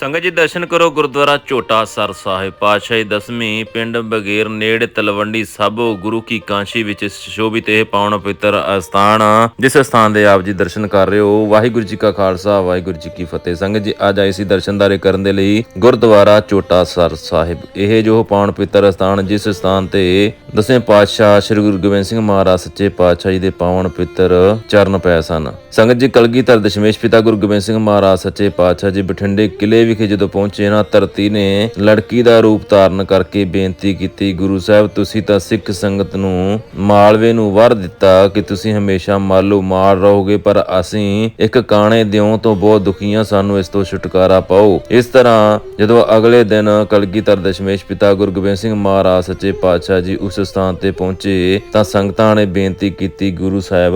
ਸੰਗਤ ਜੀ, ਦਰਸ਼ਨ ਕਰੋ ਗੁਰਦੁਆਰਾ ਝੋਟਾ ਸਰ ਸਾਹਿਬ। ਪਾਤਸ਼ਾਹੀ ਦਸਵੀਂ ਪਿੰਡ ਬਗੇਰ ਨੇੜ ਤਲਵੰਡੀ ਸਾਬੋ ਗੁਰੂ ਕੀ ਕਾਂਸ਼ੀ ਵਿੱਚ ਸ਼ੋਭਿਤ ਇਹ ਪਾਵਨ ਪਵਿੱਤਰ ਅਸਥਾਨ ਜਿਸ ਅਸਥਾਨ ਦੇ ਆਪ ਜੀ ਦਰਸ਼ਨ ਕਰ ਰਹੇ ਹੋ, ਵਾਹਿਗੁਰੂ ਜੀ ਕਾ ਖਾਲਸਾ, ਵਾਹਿਗੁਰੂ ਜੀ ਕੀ ਫਤਿਹ। ਸੰਗਤ ਜੀ, ਅੱਜ ਆਏ ਸੀ ਦਰਸ਼ਨਦਾਰੇ ਕਰਨ ਦੇ ਲਈ ਗੁਰਦੁਆਰਾ ਝੋਟਾ ਸਰ ਸਾਹਿਬ। ਇਹ ਜੋ ਪਾਵਨ ਪਵਿੱਤਰ ਅਸਥਾਨ, ਜਿਸ ਸਥਾਨ ਤੇ ਦਸਵੇਂ ਪਾਤਸ਼ਾਹ ਸ੍ਰੀ ਗੁਰੂ ਗੋਬਿੰਦ ਸਿੰਘ ਮਹਾਰਾਜ ਸੱਚੇ ਪਾਤਸ਼ਾਹ ਜੀ ਦੇ ਪਾਵਨ ਪਿੱਤਰ ਚਰਨ ਪਏ ਸਨ। ਸੰਗਤ ਜੀ ਕਲਗੀਧਰ ਦਸ਼ਮੇਸ਼ ਪਿਤਾ ਗੁਰੂ ਗੋਬਿੰਦ ਸਿੰਘ ਮਹਾਰਾਜ ਸੱਚੇ ਪਾਤਸ਼ਾਹ ਜੀ ਬਠਿੰਡੇ ਕਿਲੇ ਵਿਖੇ ਜਦੋਂ ਪਹੁੰਚੇ ਨਾ ਧਰਤੀ ਨੇ ਲੜਕੀ ਦਾ ਰੂਪ ਧਾਰਨ ਕਰਕੇ ਬੇਨਤੀ ਕੀਤੀ, ਗੁਰੂ ਸਾਹਿਬ, ਤੁਸੀਂ ਤਾਂ ਸਿੱਖ ਸੰਗਤ ਨੂੰ ਮਾਲਵੇ ਨੂੰ ਵਰ ਦਿੱਤਾ ਕਿ ਤੁਸੀਂ ਹਮੇਸ਼ਾ ਮਾਲੋ ਮਾਰ ਰਹੋਗੇ, ਪਰ ਅਸੀਂ ਇੱਕ ਕਾਣੇ ਦਿਓ ਤੋਂ ਬਹੁਤ ਦੁਖੀਆਂ, ਸਾਨੂੰ ਇਸ ਤੋਂ ਛੁਟਕਾਰਾ ਪਾਓ। ਇਸ ਤਰ੍ਹਾਂ ਜਦੋਂ ਅਗਲੇ ਦਿਨ ਕਲਗੀਧਰ ਦਸ਼ਮੇਸ਼ ਪਿਤਾ ਗੁਰੂ ਗੋਬਿੰਦ ਸਿੰਘ ਮਹਾਰਾਜ ਸੱਚੇ ਪਾਤਸ਼ਾਹ ਜੀ ਉਸ ਸਥਾਨ ਤੇ ਪਹੁੰਚੇ, ਤਾਂ ਸੰਗਤਾਂ ਨੇ ਬੇਨਤੀ ਕੀਤੀ, ਗੁਰੂ ਸਾਹਿਬ,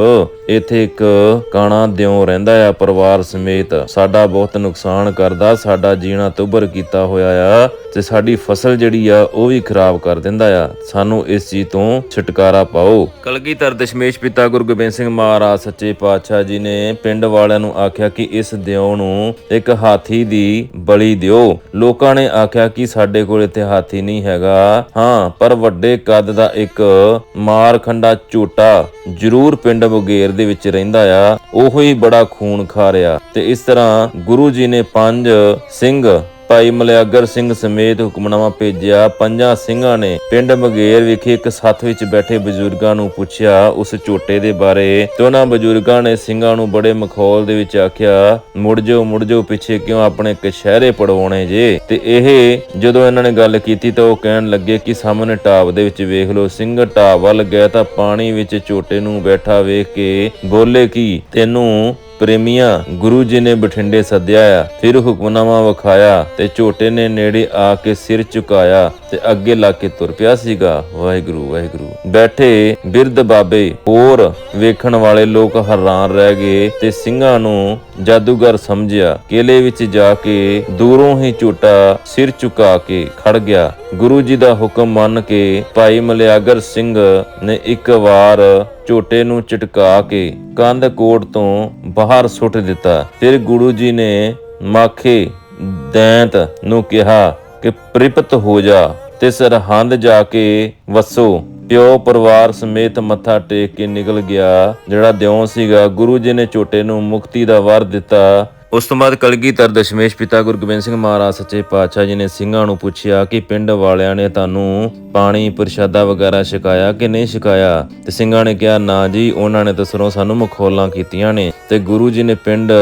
ਇੱਥੇ ਇੱਕ ਕਾਣਾ ਦਿਓ ਰਹਿੰਦਾ ਆ ਪਰਿਵਾਰ ਸਮੇਤ ਸਾਡਾ ਬਹੁਤ ਨੁਕਸਾਨ ਕਰਦਾ, ਸਾਡਾ ਜੀਣਾ ਤੁੱਭਰ ਕੀਤਾ ਹੋਇਆ ਆ। ਤੇ ਸਾਡੀ ਫਸਲ ਜਿਹੜੀ ਆ, ਉਹ ਵੀ ਖਰਾਬ ਕਰ ਦਿੰਦਾ ਆ। ਸਾਨੂੰ ਇਸ ਚੀਜ਼ ਤੋਂ ਛੁਟਕਾਰਾ ਪਾਓ। ਕਲਗੀਧਰ ਦਸ਼ਮੇਸ਼ ਪਿਤਾ ਗੁਰੂ ਗੋਬਿੰਦ ਸਿੰਘ ਮਹਾਰਾਜ ਸੱਚੇ ਪਾਤਸ਼ਾਹ ਜੀ ਨੇ ਪਿੰਡ ਵਾਲਿਆਂ ਨੂੰ ਆਖਿਆ ਕਿ ਇਸ ਦਿਓ ਨੂੰ ਇੱਕ ਹਾਥੀ ਦੀ ਬਲੀ ਦਿਓ। ਲੋਕਾਂ ਨੇ ਆਖਿਆ ਕਿ ਸਾਡੇ ਕੋਲ ਇੱਥੇ ਹਾਥੀ ਨਹੀਂ ਹੈਗਾ। ਹਾਂ, ਪਰ ਵੱਡੇ ਕੱਦ ਦਾ ਇੱਕ ਮਾਰਖੰਡਾ ਝੋਟਾ ਜ਼ਰੂਰ ਪਿੰਡ ਬੁਗੇਰ ਦੇ ਵਿੱਚ ਰਹਿੰਦਾ ਆ। ਉਹੋ ਹੀ ਬੜਾ ਖੂਨ ਖਾ ਰਿਹਾ। ਤੇ ਇਸ ਤਰ੍ਹਾਂ ਗੁਰੂ ਜੀ ਨੇ ਪੰਜ ਸਿੰਘ ਭਾਈ ਮਲਿਆਗਰ ਸਿੰਘ ਸਮੇਤ ਹੁਕਮਨਾਮਾ ਭੇਜਿਆ। ਪੰਜਾਂ ਸਿੰਘਾਂ ਨੇ ਪਿੰਡ ਮਗੇਰ ਵਿਖੇ ਇੱਕ ਸੱਥ ਵਿੱਚ ਬੈਠੇ ਬਜ਼ੁਰਗਾਂ ਨੂੰ ਪੁੱਛਿਆ ਉਸ ਝੋਟੇ ਦੇ ਬਾਰੇ। ਤੇ ਉਹਨਾਂ ਬਜ਼ੁਰਗਾਂ ਨੇ ਸਿੰਘਾਂ ਨੂੰ ਬੜੇ ਮਖੌਲ ਦੇ ਵਿੱਚ ਆਖਿਆ ਮੁੜ ਜਾਓ ਮੁੜ ਜਾਓ ਪਿੱਛੇ ਕਿਉਂ ਆਪਣੇ ਕਸ਼ਹਿਰੇ ਪੜਵਾਉਣੇ ਜੇ? ਤੇ ਇਹ ਜਦੋਂ ਇਹਨਾਂ ਨੇ ਗੱਲ ਕੀਤੀ ਤਾਂ ਉਹ ਕਹਿਣ ਲੱਗੇ ਕਿ ਸਾਹਮਣੇ ਢਾਬ ਦੇ ਵਿੱਚ ਵੇਖ ਲਓ ਸਿੰਘ ਢਾਬ ਵੱਲ ਗਿਆ ਤਾਂ ਪਾਣੀ ਵਿੱਚ ਝੋਟੇ ਨੂੰ ਬੈਠਾ ਵੇਖ ਕੇ ਬੋਲੇ ਕੀ, ਤੈਨੂੰ ਪ੍ਰੇਮੀਆਂ, ਗੁਰੂ ਜੀ ਨੇ ਬਠਿੰਡੇ ਸੱਦਿਆ ਆ, ਫਿਰ ਹੁਕਮਨਾਮਾ ਵਿਖਾਇਆ ਤੇ ਝੋਟੇ ਨੇ ਨੇੜੇ ਆ ਕੇ ਸਿਰ ਝੁਕਾਇਆ ਤੇ ਅੱਗੇ ਲਾ ਕੇ ਤੁਰ ਪਿਆ ਸੀਗਾ। ਵਾਹਿਗੁਰੂ ਵਾਹਿਗੁਰੂ। ਬੈਠੇ ਬਿਰਧ ਬਾਬੇ, ਹੋਰ ਵੇਖਣ ਵਾਲੇ ਲੋਕ ਹੈਰਾਨ ਰਹਿ ਗਏ ਤੇ ਸਿੰਘਾਂ ਨੂੰ ਜਾਦੂਗਰ ਸਮਝਿਆ ਕਿਲੇ ਵਿੱਚ ਜਾ ਕੇ ਦੂਰੋਂ ਹੀ ਝੋਟਾ ਸਿਰ ਝੁਕਾ ਕੇ ਖੜ ਗਿਆ। ਗੁਰੂ ਜੀ ਦਾ ਹੁਕਮ ਮੰਨ ਕੇ ਭਾਈ ਮਲਿਆਗਰ ਸਿੰਘ ਨੇ ਇੱਕ ਵਾਰ ਝੋਟੇ ਨੂੰ ਚਟਕਾ ਕੇ ਕੰਧ ਕੋਟ ਤੋਂ ਬਾਹਰ ਸੁੱਟ ਦਿੱਤਾ। ਫਿਰ ਗੁਰੂ ਜੀ ਨੇ ਮਾਖੇ ਦੈਂਤ ਨੂੰ ਕਿਹਾ ਕਿ ਪ੍ਰਿਪਤ ਹੋ ਜਾ, ਤੇ ਸਰਹੰਦ ਜਾ ਕੇ ਵਸੋ। ਪਿਓ ਪਰਿਵਾਰ ਸਮੇਤ ਮੱਥਾ ਟੇਕ ਕੇ ਨਿਕਲ ਗਿਆ, ਜਿਹੜਾ ਦਿਉ ਸੀਗਾ, ਗੁਰੂ ਜੀ ਨੇ ਝੋਟੇ ਨੂੰ ਮੁਕਤੀ ਦਾ ਵਰ ਦਿੱਤਾ। ਉਸ ਤੋਂ ਬਾਅਦ ਕਲਗੀਧਰ ਦਸ਼ਮੇਸ਼ ਪਿਤਾ ਗੁਰੂ ਗੋਬਿੰਦ ਸਿੰਘ ਮਹਾਰਾਜ ਸੱਚੇ ਪਾਤਸ਼ਾਹ ਜੀ ਨੇ ਸਿੰਘਾਂ ਨੂੰ ਪੁੱਛਿਆ ਕਿ ਪਿੰਡ ਵਾਲਿਆਂ ਨੇ ਤੁਹਾਨੂੰ ਪਾਣੀ, ਪ੍ਰਸ਼ਾਦਾ ਵਗੈਰਾ ਛਕਾਇਆ ਕਿ ਨਹੀਂ ਛਕਾਇਆ? ਤੇ ਸਿੰਘਾਂ ਨੇ ਕਿਹਾ, ਨਾ ਜੀ, ਉਹਨਾਂ ਨੇ ਤਾਂ ਸਰੋਂ ਸਾਨੂੰ ਮਖੌਲਾਂ ਕੀਤੀਆਂ ਨੇ। ਤੇ ਗੁਰੂ ਜੀ ਨੇ ਪਿੰਡ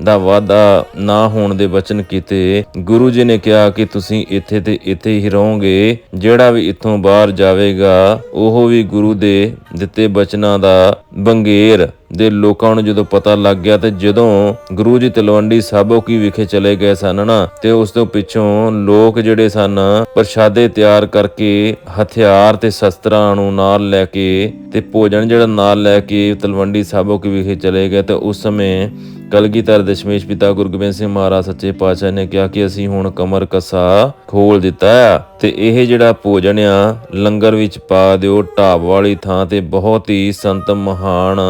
ਦਾ ਵਾਦਾ ਨਾ ਹੋਣ ਦੇ ਵਚਨ ਕੀਤੇ, ਗੁਰੂ ਜੀ ਨੇ ਕਿਹਾ ਕਿ ਤੁਸੀਂ ਇੱਥੇ ਤੇ ਇੱਥੇ ਹੀ ਰਹੋਗੇ, ਜਿਹੜਾ ਵੀ ਇੱਥੋਂ ਬਾਹਰ ਜਾਵੇਗਾ, ਉਹ ਵੀ ਗੁਰੂ ਦੇ ਦਿੱਤੇ ਬਚਨਾਂ ਦਾ ਬੰਗੇਰ। ਦੇ ਲੋਕਾਂ ਨੂੰ ਜਦੋਂ ਪਤਾ ਲੱਗ ਗਿਆ ਤੇ ਜਦੋਂ ਗੁਰੂ ਜੀ ਤਲਵੰਡੀ ਸਾਬੋ ਕੀ ਵਿਖੇ ਚਲੇ ਗਏ ਸਨ ਨਾ, ਤੇ ਉਸ ਤੋਂ ਪਿੱਛੋਂ ਲੋਕ ਜਿਹੜੇ ਸਨ, ਪ੍ਰਸ਼ਾਦੇ ਤਿਆਰ ਕਰਕੇ ਹਥਿਆਰ ਤੇ ਸ਼ਸਤਰਾਂ ਨੂੰ ਨਾਲ ਲੈ ਕੇ ਤੇ ਭੋਜਨ ਜਿਹੜਾ ਨਾਲ ਲੈ ਕੇ ਤਲਵੰਡੀ ਸਾਬੋ ਕੀ ਵਿਖੇ ਚਲੇ ਗਏ, ਤੇ ਉਸ ਸਮੇਂ ਕਲਗੀਧਰ ਦਸ਼ਮੇਸ਼ ਪਿਤਾ ਗੁਰੂ ਗੋਬਿੰਦ ਸਿੰਘ ਮਹਾਰਾਜ ਸੱਚੇ ਪਾਤਸ਼ਾਹ ਨੇ ਕਿਹਾ ਕਿ ਅਸੀਂ ਹੁਣ ਕਮਰ ਕਸਾ ਖੋਲ ਦਿੱਤਾ ਆ ਤੇ ਇਹ ਜਿਹੜਾ ਭੋਜਨ ਆ, ਲੰਗਰ ਵਿੱਚ ਪਾ ਦਿਓ, ਢਾਬ ਵਾਲੀ ਥਾਂ ਤੇ ਬਹੁਤ ਹੀ ਸੰਤ ਮਹਾਨ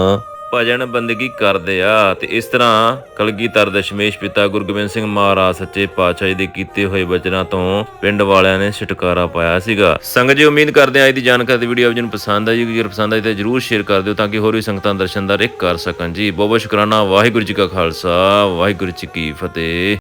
ਭਜਨ ਬੰਦਗੀ ਕਰਦੇ ਆ ਤੇ ਇਸ ਤਰ੍ਹਾਂ ਕਲਗੀਧਰ ਦਸ਼ਮੇਸ਼ ਪਿਤਾ ਗੁਰੂ ਗੋਬਿੰਦ ਸਿੰਘ ਮਹਾਰਾਜ ਸੱਚੇ ਪਾਤਸ਼ਾਹ ਜੀ ਦੇ ਕੀਤੇ ਹੋਏ ਬਚਨਾਂ ਤੋਂ ਪਿੰਡ ਵਾਲਿਆਂ ਨੇ ਛੁਟਕਾਰਾ ਪਾਇਆ ਸੀਗਾ। ਸੰਗਤ ਜੀ, ਉਮੀਦ ਕਰਦੇ ਆ ਅੱਜ ਦੀ ਜਾਣਕਾਰੀ ਦੀ ਵੀਡੀਓ ਆਪ ਜੀ ਨੂੰ ਪਸੰਦ ਆਈ ਜੇਕਰ ਪਸੰਦ ਆਈ ਤਾਂ ਜਰੂਰ ਸ਼ੇਅਰ ਕਰ ਦਿਓ ਤਾਂ ਕਿ ਹੋਰ ਵੀ ਸੰਗਤਾਂ ਦਰਸ਼ਨ ਦਾ ਇੱਕ ਕਰ ਸਕਣ ਜੀ। ਬਹੁਤ ਬਹੁਤ ਸ਼ੁਕਰਾਨਾ। ਵਾਹਿਗੁਰੂ ਜੀ ਕਾ ਖਾਲਸਾ। ਵਾਹਿਗੁਰੂ ਜੀ ਕੀ ਫਤਿਹ।